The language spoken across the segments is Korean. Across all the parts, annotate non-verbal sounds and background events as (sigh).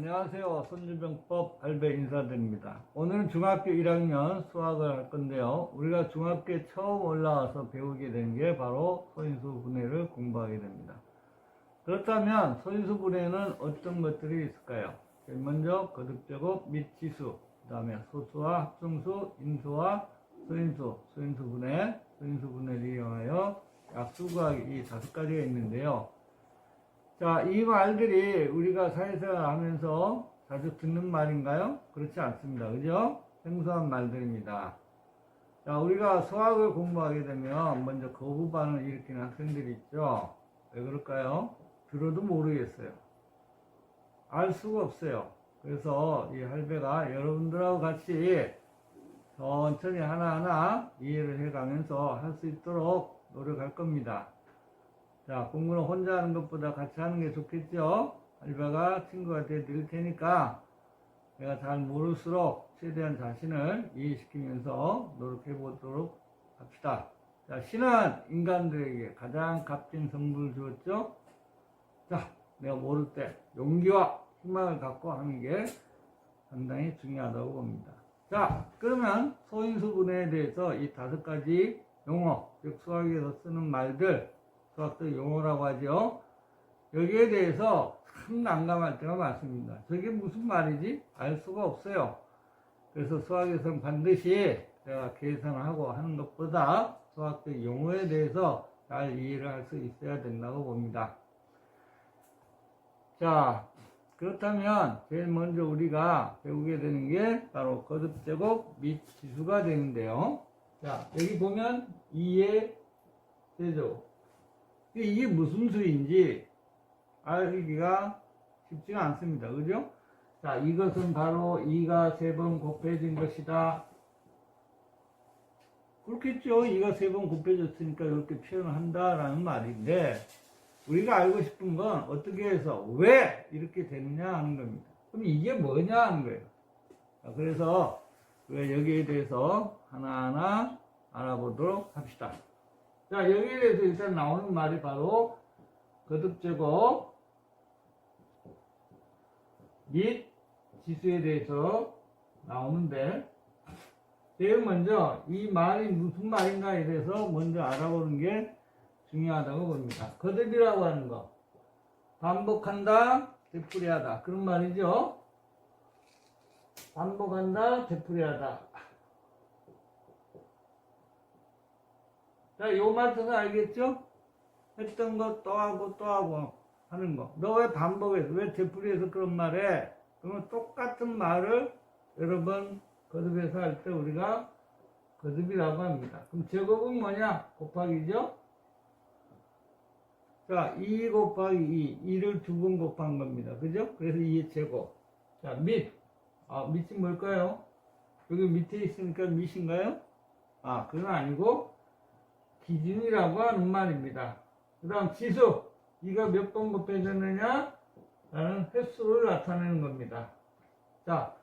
안녕하세요. 손주병법 알베 인사드립니다. 오늘은 중학교 1학년 수학을 할 건데요. 우리가 중학교에 처음 올라와서 배우게 된 게 바로 소인수 분해를 공부하게 됩니다. 그렇다면 소인수 분해는 어떤 것들이 있을까요? 먼저 거듭제곱 및 지수, 그 다음에 소수와 합성수, 인수와 소인수, 소인수 분해, 소인수 분해를 이용하여 약수 구하기 이 다섯 가지가 있는데요. 자, 이 말들이 우리가 사회생활 하면서 자주 듣는 말인가요? 그렇지 않습니다. 그죠? 생소한 말들입니다. 자, 우리가 수학을 공부하게 되면 먼저 거부반을 일으키는 학생들이 있죠? 왜 그럴까요? 들어도 모르겠어요. 알 수가 없어요. 그래서 이 할배가 여러분들하고 같이 천천히 하나하나 이해를 해가면서 할 수 있도록 노력할 겁니다. 자, 공부는 혼자 하는 것보다 같이 하는 게 좋겠죠? 알바가 친구가 되어드릴 테니까 내가 잘 모를수록 최대한 자신을 이해시키면서 노력해 보도록 합시다. 자, 신은 인간들에게 가장 값진 선물을 주었죠? 자, 내가 모를 때 용기와 희망을 갖고 하는 게 상당히 중요하다고 봅니다. 자, 그러면 소인수분해에 대해서 이 다섯 가지 용어, 즉 수학에서 쓰는 말들, 수학적 용어라고 하죠. 여기에 대해서 참 난감할 때가 많습니다. 저게 무슨 말이지? 알 수가 없어요. 그래서 수학에서는 반드시 제가 계산하고 하는 것보다 수학적 용어에 대해서 잘 이해를 할 수 있어야 된다고 봅니다. 자, 그렇다면 제일 먼저 우리가 배우게 되는 게 바로 거듭제곱 및 지수가 되는데요. 자, 여기 보면 2의 세제곱. 이게 무슨 수인지 알기가 쉽지가 않습니다. 그죠? 자, 이것은 바로 2가 세번 곱해진 것이다. 그렇겠죠. 2가 세번 곱해졌으니까 이렇게 표현을 한다라는 말인데, 우리가 알고 싶은 건 어떻게 해서 왜 이렇게 되느냐 하는 겁니다. 그럼 이게 뭐냐 하는 거예요. 자, 그래서 왜 여기에 대해서 하나하나 알아보도록 합시다. 자, 여기에 대해서 일단 나오는 말이 바로 거듭제곱 및 지수에 대해서 나오는데 제일 먼저 이 말이 무슨 말인가에 대해서 먼저 알아보는 게 중요하다고 봅니다. 거듭이라고 하는 거 반복한다, 되풀이하다 그런 말이죠. 반복한다, 되풀이하다. 자, 요 말뜻은 알겠죠? 했던 거 또 하고 또 하고 하는 거. 너 왜 반복해서, 왜 되풀이해서 그런 말 해? 그러면 똑같은 말을 여러 번 거듭해서 할 때 우리가 거듭이라고 합니다. 그럼 제곱은 뭐냐? 곱하기죠? 자, 2 곱하기 2. 2를 두 번 곱한 겁니다. 그죠? 그래서 2의 제곱. 자, 밑. 아, 밑이 뭘까요? 여기 밑에 있으니까 밑인가요? 아, 그건 아니고, 기준이라고 하는 말입니다. 그 다음 지수. 이가 몇번 곱해졌느냐? 라는 횟수를 나타내는 겁니다. 자,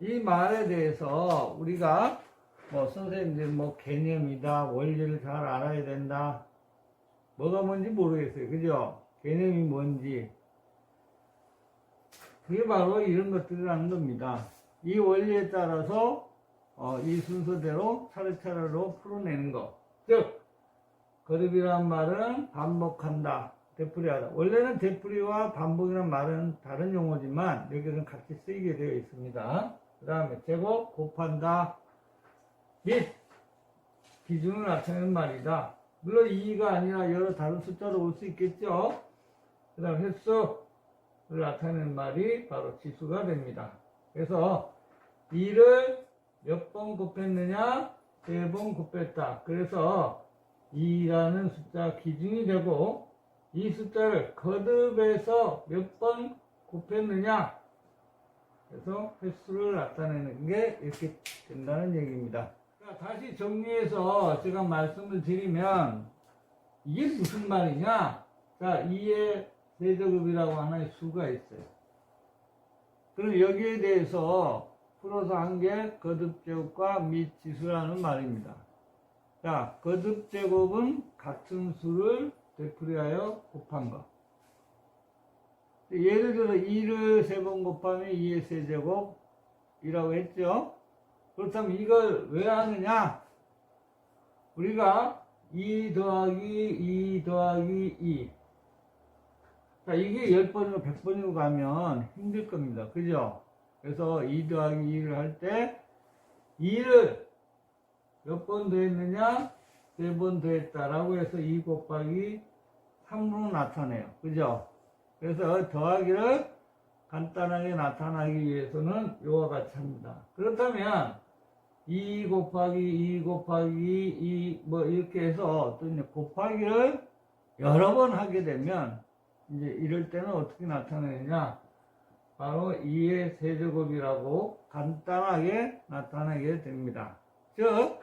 이 말에 대해서 우리가 뭐 선생님들 뭐 개념이다, 원리를 잘 알아야 된다. 뭐가 뭔지 모르겠어요. 그죠? 개념이 뭔지. 그게 바로 이런 것들이라는 겁니다. 이 원리에 따라서 어, 이 순서대로 차례차례로 풀어내는 거. 즉, 거듭이란 말은 반복한다, 되풀이하다. 원래는 되풀이와 반복이란 말은 다른 용어지만 여기는 같이 쓰이게 되어 있습니다. 그 다음에 제곱, 곱한다, 및 기준을 나타내는 말이다. 물론 2가 아니라 여러 다른 숫자로 올 수 있겠죠. 그 다음 횟수를 나타내는 말이 바로 지수가 됩니다. 그래서 2를 몇 번 곱했느냐? 세 번 곱했다. 그래서 2라는 숫자 기준이 되고 이 숫자를 거듭해서 몇 번 곱했느냐? 그래서 횟수를 나타내는 게 이렇게 된다는 얘기입니다. 자, 다시 정리해서 제가 말씀을 드리면 이게 무슨 말이냐? 자, 2의 세제곱이라고 하나의 수가 있어요. 그럼 여기에 대해서 풀어서 한 게 거듭제곱과 밑지수라는 말입니다. 자, 거듭 제곱은 같은 수를 되풀이하여 곱한 것. 예를 들어 2를 세 번 곱하면 2의 세제곱이라고 했죠. 그렇다면 이걸 왜 하느냐? 우리가 2 더하기 2 더하기 2. 자, 이게 10번이고 100번이고 가면 힘들 겁니다. 그죠? 그래서 2 더하기 2를 할 때 2를 몇 번 더 했느냐? 3번 더 했다라고 해서 2 곱하기 3으로 나타내요. 그죠? 그래서 더하기를 간단하게 나타나기 위해서는 요와 같이 합니다. 그렇다면 2 곱하기 2 곱하기 2 뭐 이렇게 해서 또 이제 곱하기를 여러 번 하게 되면 이제 이럴 때는 어떻게 나타내느냐 바로 2의 세제곱이라고 간단하게 나타나게 됩니다. 즉,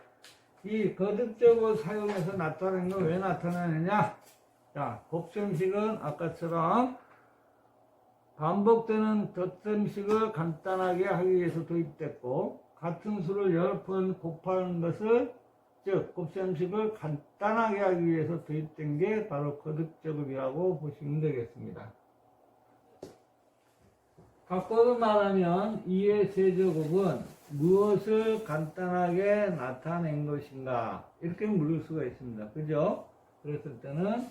이 거듭적을 사용해서 나타내는 건 왜 나타나느냐? 자, 곱셈식은 아까처럼 반복되는 덧셈식을 간단하게 하기 위해서 도입됐고 같은 수를 여러 번 곱하는 것을 즉 곱셈식을 간단하게 하기 위해서 도입된 게 바로 거듭제곱이라고 보시면 되겠습니다. 바꿔서 말하면 2의 세제곱은 무엇을 간단하게 나타낸 것인가 이렇게 물을 수가 있습니다. 그죠? 그랬을 때는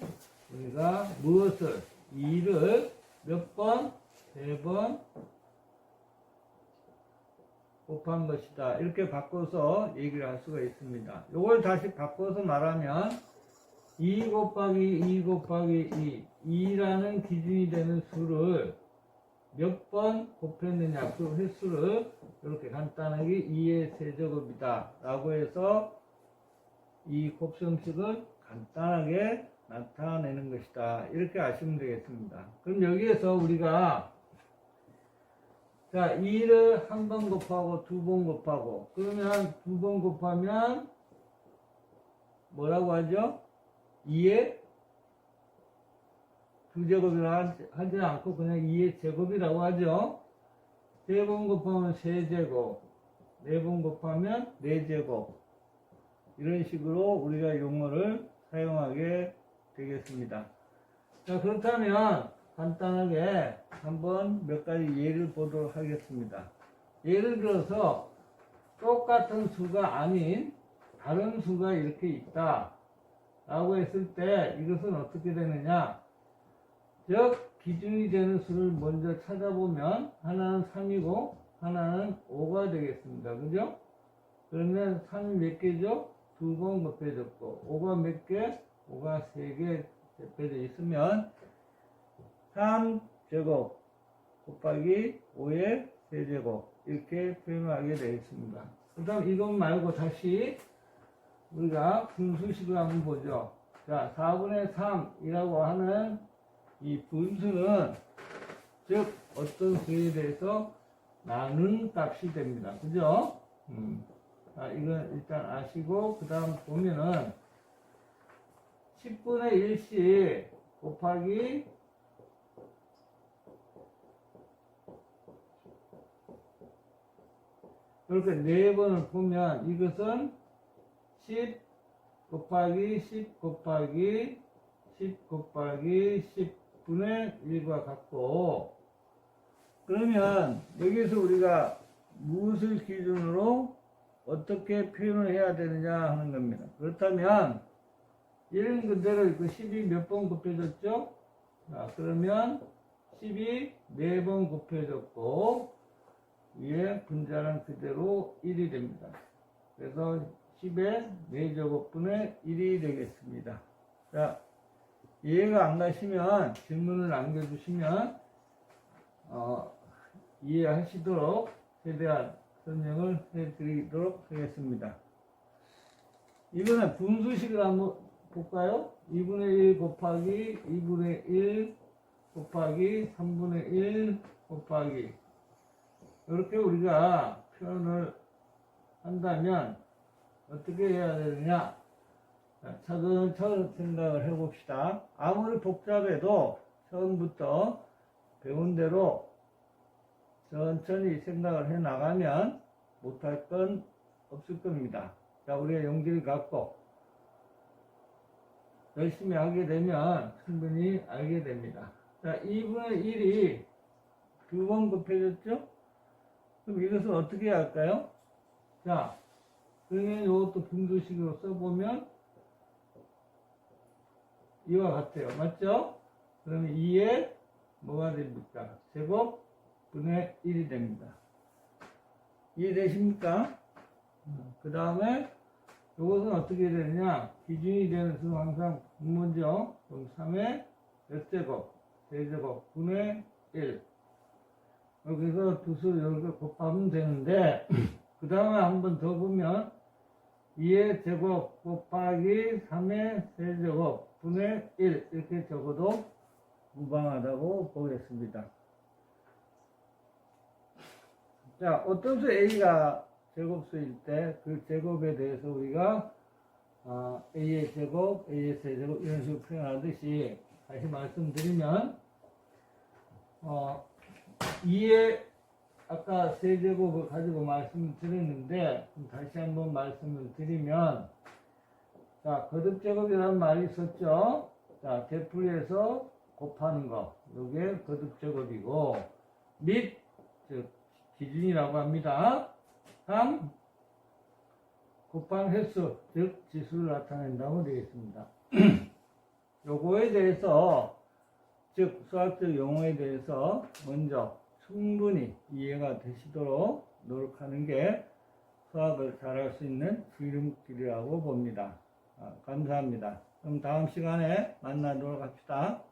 우리가 무엇을 2를 몇 번? 세 번 곱한 것이다. 이렇게 바꿔서 얘기를 할 수가 있습니다. 이걸 다시 바꿔서 말하면 2 곱하기 2 곱하기 2, 2라는 기준이 되는 수를 몇 번 곱했느냐 그 횟수를 이렇게 간단하게 2의 세제곱이다 라고 해서 이 곱셈식을 간단하게 나타내는 것이다 이렇게 아시면 되겠습니다 그럼 여기에서 우리가 자 2를 한 번 곱하고 두 번 곱하고 그러면 두 번 곱하면 뭐라고 하죠? 2의 두 제곱이라 하지 않고 그냥 2의 제곱이라고 하죠. 세 번 곱하면 세 제곱, 네 번 곱하면 네 제곱. 이런 식으로 우리가 용어를 사용하게 되겠습니다. 자, 그렇다면 간단하게 한번 몇 가지 예를 보도록 하겠습니다. 예를 들어서 똑같은 수가 아닌 다른 수가 이렇게 있다. 라고 했을 때 이것은 어떻게 되느냐? 즉 기준이 되는 수를 먼저 찾아보면 하나는 3이고 하나는 5가 되겠습니다. 그죠? 그러면 3이 몇 개죠? 두 번 곱해졌고 5가 몇 개? 5가 3개 곱해져 있으면 3제곱 곱하기 5의 세제곱 이렇게 표현하게 되겠습니다. 그 다음 이것 말고 다시 우리가 분수식을 한번 보죠. 자, 4분의 3이라고 하는 이 분수는 즉 어떤 수에 대해서 나눈 값이 됩니다. 그죠? 음. 자, 이건 일단 아시고 그 다음 보면은 10분의 1씩 곱하기 이렇게 네 번을 보면 이것은 10 곱하기 10 곱하기 10 곱하기 10 분의 1과 같고 그러면 여기서 우리가 무엇을 기준으로 어떻게 표현을 해야 되느냐 하는 겁니다. 그렇다면 이런 그대로 있고 10이 몇 번 곱해졌죠? 자, 그러면 10이 4번 곱해졌고 위에 분자는 그대로 1이 됩니다. 그래서 10의 4제곱분의 1이 되겠습니다. 자, 이해가 안 가시면 질문을 남겨주시면 어, 이해하시도록 최대한 설명을 해드리도록 하겠습니다. 이번에 분수식을 한번 볼까요? 2분의 1 곱하기 2분의 1 곱하기 3분의 1 곱하기 이렇게 우리가 표현을 한다면 어떻게 해야 되느냐? 자, 차근차근 생각을 해봅시다. 아무리 복잡해도 처음부터 배운 대로 천천히 생각을 해 나가면 못할 건 없을 겁니다. 자, 우리가 용기를 갖고 열심히 하게 되면 충분히 알게 됩니다. 자, 2분의 1이 두 번 곱해졌죠? 그럼 이것을 어떻게 할까요? 자, 그러면 이것도 분수식으로 써보면 이와 같아요. 맞죠? 그러면 2에 뭐가 됩니까? 제곱 분의 1이 됩니다. 이해되십니까? 그 다음에 이것은 어떻게 되느냐? 기준이 되는 수는 항상 먼저 3의 몇 제곱, 세제곱 분의 1 여기서 두수 이렇게 곱하면 되는데 (clears throat) 그 다음에 한 번 더 보면 2의 제곱 곱하기 3의 세제곱 분의 1 이렇게 적어도 무방하다고 보겠습니다. 자, 어떤 수 A가 제곱수일 때 그 제곱에 대해서 우리가 아, A의 제곱, A의 세제곱 이런 식으로 표현하듯이 다시 말씀드리면 어, 2의 아까 세제곱을 가지고 말씀을 드렸는데 좀 다시 한번 말씀을 드리면 자 거듭 제곱이라는 말이 있었죠? 자 되풀이해서 곱하는 거. 이게 거듭 제곱이고 및 즉 기준이라고 합니다. 3 곱한 횟수 즉 지수를 나타낸다고 되겠습니다. (clears throat) 요거에 대해서 즉 수학적 용어에 대해서 먼저 충분히 이해가 되시도록 노력하는 게 수학을 잘할 수 있는 지름길이라고 봅니다. 아, 감사합니다. 그럼 다음 시간에 만나도록 합시다.